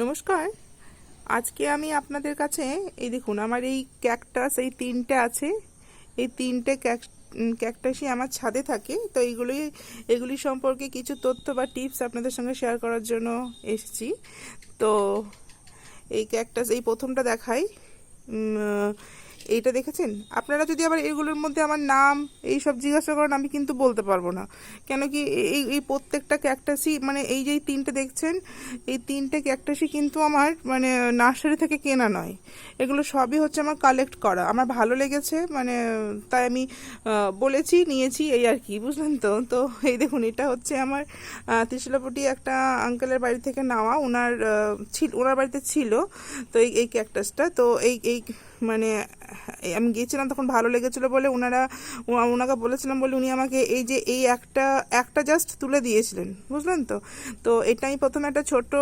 নমস্কার। আজকে আমি আপনাদের কাছে, এই দেখুন, আমার এই ক্যাকটাস এই তিনটে আছে। এই তিনটে ক্যাকটাসই আমার ছাদে থাকে। তো এইগুলি এগুলি সম্পর্কে কিছু তথ্য বা টিপস আপনাদের সঙ্গে শেয়ার করার জন্য এসেছি। তো এই ক্যাকটাস এই প্রথমটা দেখাই। এইটা দেখেছেন? আপনারা যদি আবার এগুলোর মধ্যে আমার নাম, এই সব জিজ্ঞাসা করেন, আমি কিন্তু বলতে পারব না। কেন কি এই এই প্রত্যেকটা ক্যাকটাসই মানে এই যে তিনটে দেখছেন, এই তিনটে ক্যাকটাসই কিন্তু আমার মানে নার্সারি থেকে কেনা নয়। এগুলো সবই হচ্ছে আমার কালেক্ট করা। আমার ভালো লেগেছে মানে তাই আমি বলেছি, নিয়েছি এই আর কি, বুঝলেন তো? তো এই দেখুন, এটা হচ্ছে আমার ত্রিশূলাপটি একটা আঙ্কেলের বাড়ি থেকে নেওয়া। ওনার ছিল ওনার বাড়িতে ছিল, তো এই এই ক্যাকটাসটা তো এই এই মানে আমি গিয়েছিলাম তখন ভালো লেগেছিলো বলে ওনারা ওনাকে বলেছিলাম বলে উনি আমাকে এই যে এই একটা একটা জাস্ট তুলে দিয়েছিলেন, বুঝলেন তো? তো এটা আমি প্রথমে একটা ছোট্ট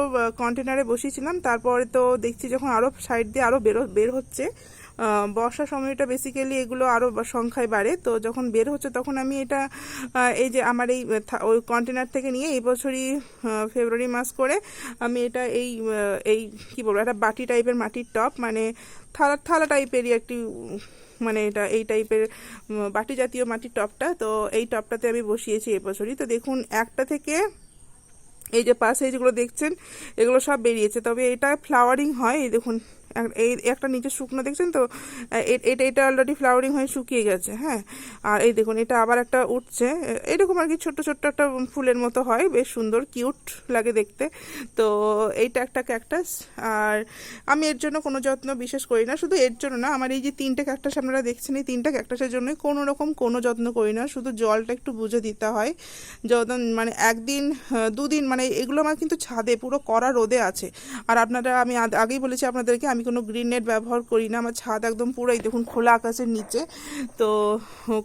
কন্টেনারে বসিয়েছিলাম, তারপরে তো দেখছি যখন আরও সাইড দিয়ে আরও বেরো, বের হচ্ছে বর্ষার সময়টা বেসিক্যালি এগুলো আরও সংখ্যায় বাড়ে। তো যখন বের হচ্ছে তখন আমি এটা এই যে আমার এই ওই কন্টেনার থেকে নিয়ে এই বছরই ফেব্রুয়ারি মাস করে আমি এটা এই এই কী বলব, একটা বাটি টাইপের মাটির টপ মানে থালা থালা টাইপেরই একটি মানে এটা, এই টাইপের বাটি জাতীয় মাটির টপটা তো এই টপটাতে আমি বসিয়েছি এবছরই তো দেখুন, একটা থেকে এই যে পাশে যেগুলো দেখছেন, এগুলো সব বেরিয়েছে। তবে এটা ফ্লাওয়ারিং হয়, এই দেখুন এই একটা নিচে শুকনো দেখছেন তো? এটা এটা অলরেডি ফ্লাওয়ারিং হয়ে শুকিয়ে গেছে হ্যাঁ? আর এই দেখুন, এটা আবার একটা উঠছে। এরকম আর কি ছোট্ট ছোট্ট একটা ফুলের মতো হয়, বেশ সুন্দর কিউট লাগে দেখতে। তো এইটা একটা ক্যাকটাস আর আমি এর জন্য কোনো যত্ন বিশেষ করি না, শুধু এর জন্য না, আমার এই যে তিনটে ক্যাকটাস আপনারা দেখছেন, এই তিনটা ক্যাকটাসের জন্যই কোনো রকম কোনো যত্ন করি না, শুধু জলটা একটু বুঝে দিতে হয়। যখন মানে একদিন, দুদিন মানে এগুলো আমার কিন্তু ছাদে, পুরো কড়া রোদে আছে। আর আপনারা, আমি আগেই বলেছি আপনাদেরকে, আমি কোনো গ্রিন নেট ব্যবহার করি না। আমার ছাদ একদম পুরো এই দেখুন খোলা আকাশের নিচে। তো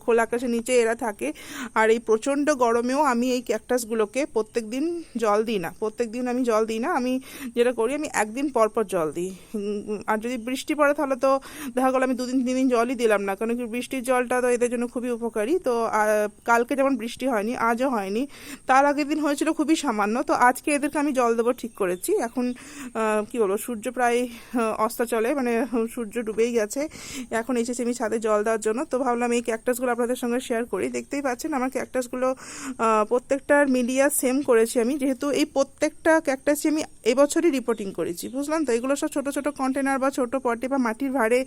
খোলা আকাশের নিচে এরা থাকে। আর এই প্রচণ্ড গরমেও আমি এই ক্যাকটাসগুলোকে প্রত্যেক দিন জল দিই না। প্রত্যেক দিন আমি জল দিই না। আমি যেটা করি, আমি একদিন পর পর জল দিই। আর যদি বৃষ্টি পড়ে তাহলে তো দেখা গেলো আমি দুদিন তিন দিন জলই দিলাম না। কারণ কি বৃষ্টির জলটা তো এদের জন্য খুবই উপকারী। তো কালকে যেমন বৃষ্টি হয়নি, আজও হয়নি। তার আগের দিন হয়েছিল খুবই সামান্য। তো আজকে এদেরকে আমি জল দেবো ঠিক করেছি। এখন কি বলব? সূর্য প্রায় অস্তাচলে মানে সূর্য ডুবেই গেছে। এখন এসেছি আমি ছাদে জল দেওয়ার জন্য। তো ভাবলাম এই ক্যাকটাসগুলো আপনাদের সঙ্গে শেয়ার করি। দেখতেই পাচ্ছেন, আমার ক্যাকটাসগুলো প্রত্যেকটার মিডিয়া সেম করেছি আমি। যেহেতু এই প্রত্যেকটা ক্যাকটাসই আমি এবছরই রিপোর্টিং করেছি বুঝলাম তো? এগুলো সব ছোটো ছোটো কন্টেনার বা ছোটো পটে বা মাটির ভাড়ে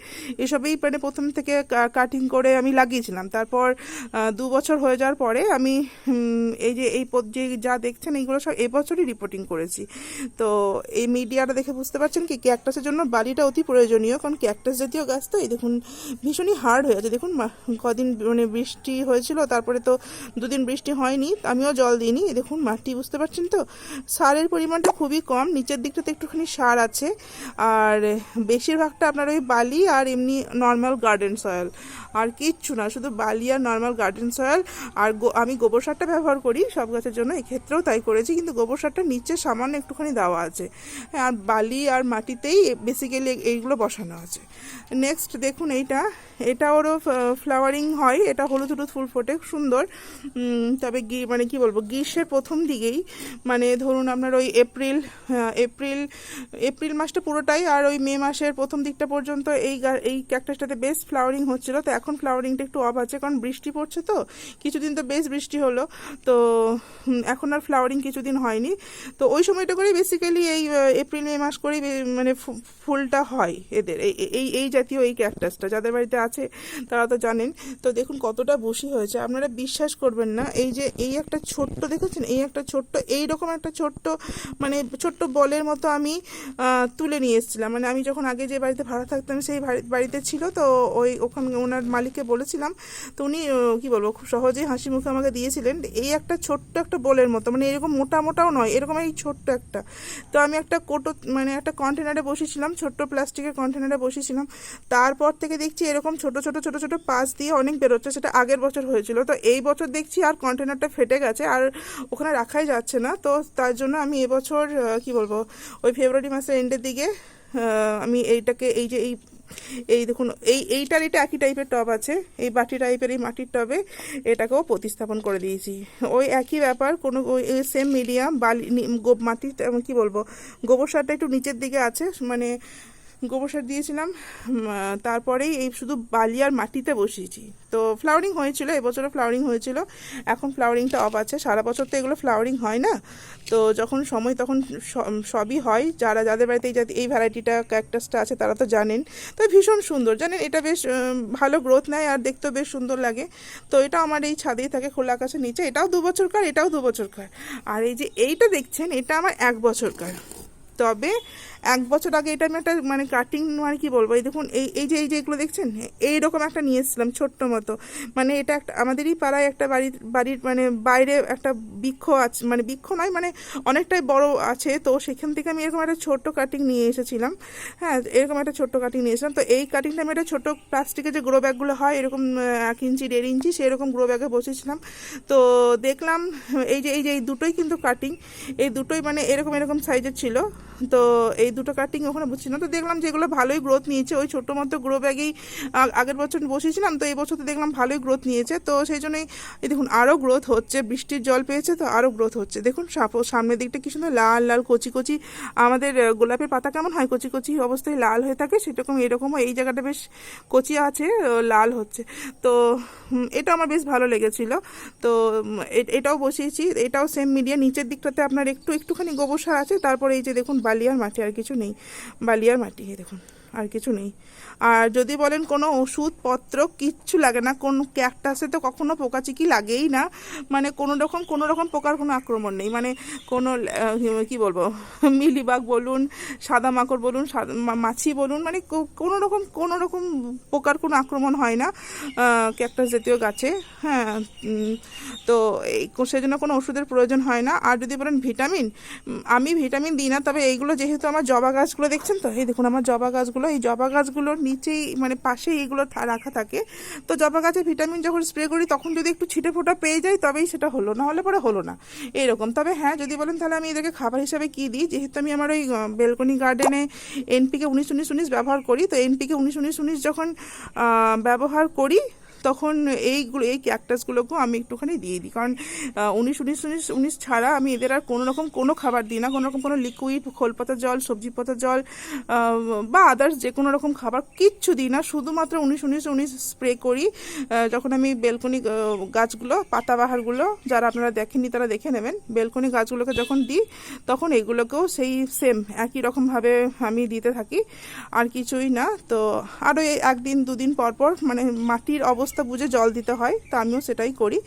এসবেই মানে প্রথম থেকে কাটিং করে আমি লাগিয়েছিলাম। তারপর দু বছর হয়ে যাওয়ার পরে আমি এই যে এই যে যা দেখছেন এইগুলো সব এবছরই রিপোর্টিং করেছি। তো এই মিডিয়াটা দেখে বুঝতে পারছেন কি? ক্যাকটাসের জন্য বালিটা অতি প্রয়োজনীয় কারণ ক্যাকটাস জাতীয় গাছ তো এই দেখুন ভীষণই হার্ড হয়ে আছে দেখুন কদিন মানে বৃষ্টি হয়েছিল তারপরে তো দুদিন বৃষ্টি হয়নি আমিও জল দিইনি। দেখুন মাটি বুঝতে পারছেন তো? সারের পরিমাণটা খুবই কম নিচের দিকটাতে একটুখানি সার আছে। আর বেশিরভাগটা আপনার ওই বালি আর এমনি নর্মাল গার্ডেন সয়েল আর কিচ্ছু না শুধু বালি আর নর্মাল গার্ডেন সয়েল আর আমি গোবর সারটা ব্যবহার করি সব গাছের জন্য এক্ষেত্রেও তাই করেছি কিন্তু গোবর সারটা নিচে সামান্য একটুখানি দেওয়া আছে। হ্যাঁ, আর বালি আর মাটিতেই বেসিক্যালি এইগুলো বসানো আছে। নেক্সট দেখুন এইটা এটা ওরও ফ্লাওয়ারিং হয়, এটা হলুদ হলুদ ফুল ফোটে, সুন্দর। তবে গি মানে কি বলব, গ্রীষ্মের প্রথম দিকেই মানে ধরুন আপনার ওই এপ্রিল এপ্রিল এপ্রিল মাসটা পুরোটাই আর ওই মে মাসের প্রথম দিকটা পর্যন্ত এই এই ক্যাকটাসটাতে বেশ ফ্লাওয়ারিং হচ্ছিল। তো এখন ফ্লাওয়ারিংটা একটু অফ আছে, কারণ বৃষ্টি পড়ছে তো, কিছুদিন তো বেশ বৃষ্টি হলো। তো এখন আর ফ্লাওয়ারিং কিছুদিন হয়নি। তো ওই সময়টা করেই বেসিক্যালি এই এপ্রিল, মে মাস করেই মানে ফু- ফুলটা হয় এদের। এই এই জাতীয় এই ক্যাকটাসটা যাদের বাড়িতে আছে, তারা তো জানেন। তো দেখুন কতটা বসি হয়েছে। আপনারা বিশ্বাস করবেন না, এই যে এই একটা ছোট্ট, দেখেছেন? এই একটা ছোট্ট এই রকম একটা ছোট্ট মানে ছোট্ট বলের মতো আমি তুলে নিয়ে এসেছিলাম। মানে আমি যখন আগে যে বাড়িতে ভাড়া থাকতাম, সেই বাড়িতে ছিল তো ওই ওখানে, ওনার মালিককে বলেছিলাম, তো উনি কি বলব, খুব সহজেই হাসি মুখে আমাকে দিয়েছিলেন। এই একটা ছোট্ট একটা বলের মতো মানে এরকম মোটা, মোটাও নয়, এরকম এই ছোট্ট একটা। তো আমি একটা কোটো মানে একটা কন্টেনারে বসেছিলাম ছোট্ট প্লাস্টিকের কন্টেনারে বসিয়েছিলাম তারপর থেকে দেখছি এরকম ছোট ছোট ছোট ছোট পাস দিয়ে অনেক বেরোচ্ছে। সেটা আগের বছর হয়েছিল। তো এই বছর দেখছি আর কন্টেনারটা ফেটে গেছে আর ওখানে রাখাই যাচ্ছে না। তো তার জন্য আমি এবছর কি বলব, ওই ফেব্রুয়ারি মাসের এন্ডের দিকে আমি এইটাকে, এই যে এই এই দেখুন, এই, এইটার এটা একই টাইপের টব আছে। এই বাটি টাইপের এই মাটির টবে এটাকেও প্রতিস্থাপন করে দিয়েছি। ওই একই ব্যাপার, কোনো, ওই সেম মিডিয়াম বালি মাটি কি বলব, গোবর সারটা একটু নিচের দিকে আছে মানে গোবর সার দিয়েছিলাম তারপরেই এই শুধু বালি আর মাটিতে বসিয়েছি। তো ফ্লাওয়ারিং হয়েছিল, এবছরও ফ্লাওয়ারিং হয়েছিল। এখন ফ্লাওয়ারিংটা অফ আছে। সারা বছর তো এগুলো ফ্লাওয়ারিং হয় না। তো যখন সময় তখন সবই হয়। যারা, যাদের বাড়িতে এই এই ভ্যারাইটিটা ক্যাকটাসটা আছে, তারা তো জানেন। তো ভীষণ সুন্দর। জানেন, এটা বেশ ভালো গ্রোথ নেয় আর দেখতেও বেশ সুন্দর লাগে। তো এটা আমার এই ছাদেই থাকে খোলা আকাশের নিচে। এটাও দু বছরকার, এটাও দু বছরকার। আর এই যে এইটা দেখছেন, এটা আমার এক বছরকার। তবে এক বছর আগে এটা আমি একটা মানে কাটিং মানে কি বলব, এই দেখুন, এই এই যে এই যে এগুলো দেখছেন, এইরকম একটা নিয়ে এসেছিলাম ছোট্ট মতো। মানে এটা একটা, আমাদেরই পাড়ায় একটা বাড়ির বাড়ির মানে বাইরে একটা বৃক্ষ আছে মানে বৃক্ষ নয় মানে অনেকটাই বড় আছে, তো সেখান থেকে আমি এরকম একটা ছোট্ট কাটিং নিয়ে এসেছিলাম। হ্যাঁ এরকম একটা ছোট্ট কাটিং নিয়ে এসেছিলাম। তো এই কাটিংটা আমি একটা ছোট প্লাস্টিকের যে গ্রো ব্যাগগুলো হয়, এরকম এক ইঞ্চি, দেড় ইঞ্চি, সেরকম গ্রো ব্যাগে বসেছিলাম। তো দেখলাম, এই যে এই যে, এই দুটোই কিন্তু কাটিং এই দুটোই মানে এরকম এরকম সাইজের ছিল। তো এই দুটো কাটিং ওখানে বুঝছি না তো দেখলাম যে এগুলো ভালোই গ্রোথ নিয়েছে। ওই ছোটো মতো গ্রো ব্যাগেই আগের বছর বসিয়েছিলাম, তো এই বছর তো দেখলাম ভালোই গ্রোথ নিয়েছে। তো সেই জন্যই এই দেখুন আরও গ্রোথ হচ্ছে, বৃষ্টির জল পেয়েছে, তো আরও গ্রোথ হচ্ছে। দেখুন সামনের দিকটা কি সুন্দর, লাল লাল, কচি কচি। আমাদের গোলাপের পাতা কেমন হয়? কচি কচি অবস্থায় লাল হয়ে থাকে, সেরকম এরকমও এই জায়গাটা বেশ কচি আছে লাল হচ্ছে। তো এটা আমার বেশ ভালো লেগেছিল। তো এটাও বসিয়েছি। এটাও সেম মিডিয়া নিচের দিকটাতে আপনার একটু, একটুখানি গোবর সার আছে, তারপরে এই যে দেখুন বালিয়ার মাটি আর কিছু নেই। বালিয়ার মাটি দেখুন। আর কিছু নেই। আর যদি বলেন কোনো ওষুধপত্র কিচ্ছু লাগে না, কোন ক্যাকটাসে তো কখনো পোকাচিকি লাগেই না। মানে কোনো রকম কোনো রকম পোকার কোনো আক্রমণ নেই। মানে কোনো কি বলব, মিলিবাগ বলুন, সাদা মাকড় বলুন মাছি বলুন মানে কোনো রকম কোনো রকম পোকার কোনো আক্রমণ হয় না ক্যাকটাস জাতীয় গাছে। হ্যাঁ তো এই সেজন্য কোনো ওষুধের প্রয়োজন হয় না। আর যদি বলেন ভিটামিন আমি ভিটামিন দিই না, তবে এইগুলো যেহেতু আমার জবা গাছগুলো দেখছেন তো, এই দেখুন আমার জবা গাছগুলো এই জবা গাছগুলোর নিচেই মানে পাশেই এগুলো রাখা থাকে। তো জবা গাছে ভিটামিন যখন স্প্রে করি, তখন যদি একটু ছিটে ফোটা পেয়ে যাই, তবেই সেটা হলো না হলে পরে হলো না। এরকম। তবে হ্যাঁ যদি বলেন তাহলে আমি এদেরকে খাবার হিসাবে কী দিই? যেহেতু আমি আমার ওই বেলকনি গার্ডেনে এনপিকে উনিশ উনিশ উনিশ ব্যবহার করি, তো এনপিকে উনিশ উনিশ উনিশ যখন ব্যবহার করি তখন এইগুলো এই ক্যাকটাসগুলোকেও আমি একটুখানি দিয়ে দিই। কারণ উনিশ উনিশ উনিশ উনিশ ছাড়া আমি এদের আর কোনো রকম কোনো খাবার দিই না। কোনো রকম কোনো লিকুইড খোলপাতার জল সবজি পাতা জল বা আদার্স যে কোনো রকম খাবার কিচ্ছু দিই না। শুধুমাত্র উনিশ উনিশ উনিশ স্প্রে করি। যখন আমি বেলকনি গাছগুলো পাতাবাহারগুলো যারা আপনারা দেখেননি তারা দেখে নেবেন। বেলকনি গাছগুলোকে যখন দিই, তখন এগুলোকেও সেই সেম একই রকমভাবে আমি দিতে থাকি। আর কিছুই না। তো আরও একদিন, দুদিন পর পর মানে মাটির অবস্থা বুঝে জল দিতে হয়, তো আমিও সেটাই করি।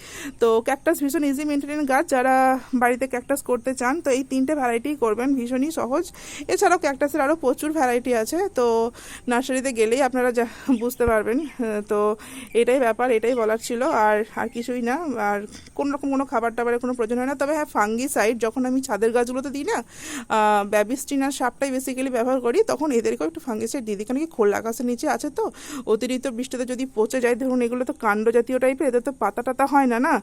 তো ক্যাকটাস ভীষণ ইজি মেনটেন গাছ, যারা বাড়িতে ক্যাকটাস করতে চান, তো এই তিনটে ভ্যারাইটি করবেন, ভীষণই সহজ। এছাড়াও ক্যাকটাসের আরও প্রচুর ভ্যারাইটি আছে, তো নার্সারিতে গেলেই আপনারা যা, বুঝতে পারবেন, তো এটাই ব্যাপার, এটাই বলার ছিল, আর আর কিছুই না, আর কোনো রকম কোনো খাবার টাবারের কোনো প্রয়োজন হয় না। তবে হ্যাঁ ফাঙ্গি সাইড যখন আমি ছাদের গাছগুলোতে দিই না ব্যাবিস্টিন আর সাপটাই বেসিক্যালি ব্যবহার করি, তখন এদেরকেও একটু ফাঙ্গি সাইড দিই কারণ কি খোলা আকাশের নিচে আছে তো, অতিরিক্ত বৃষ্টিতে যদি পচে যায়, ধরুন এগুলো তো কাণ্ড জাতীয় টাইপের এদের তো পাতা টাতা হয় না না?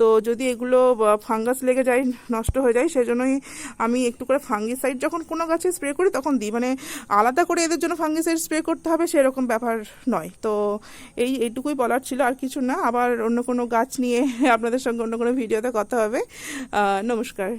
তো যদি এগুলো ফাঙ্গাস লেগে যায়, নষ্ট হয়ে যায়, সেজন্যই আমি একটু করে ফাঙ্গিসাইড যখন কোনো গাছে স্প্রে করি, তখন দিই। মানে আলাদা করে এদের জন্য ফাঙ্গিসাইড স্প্রে করতে হবে, সেরকম ব্যাপার নয়। তো এই, এইটুকুই বলার ছিল, আর কিছু না। আবার অন্য কোনো গাছ নিয়ে আপনাদের সঙ্গে অন্য কোনো ভিডিওতে কথা হবে। নমস্কার।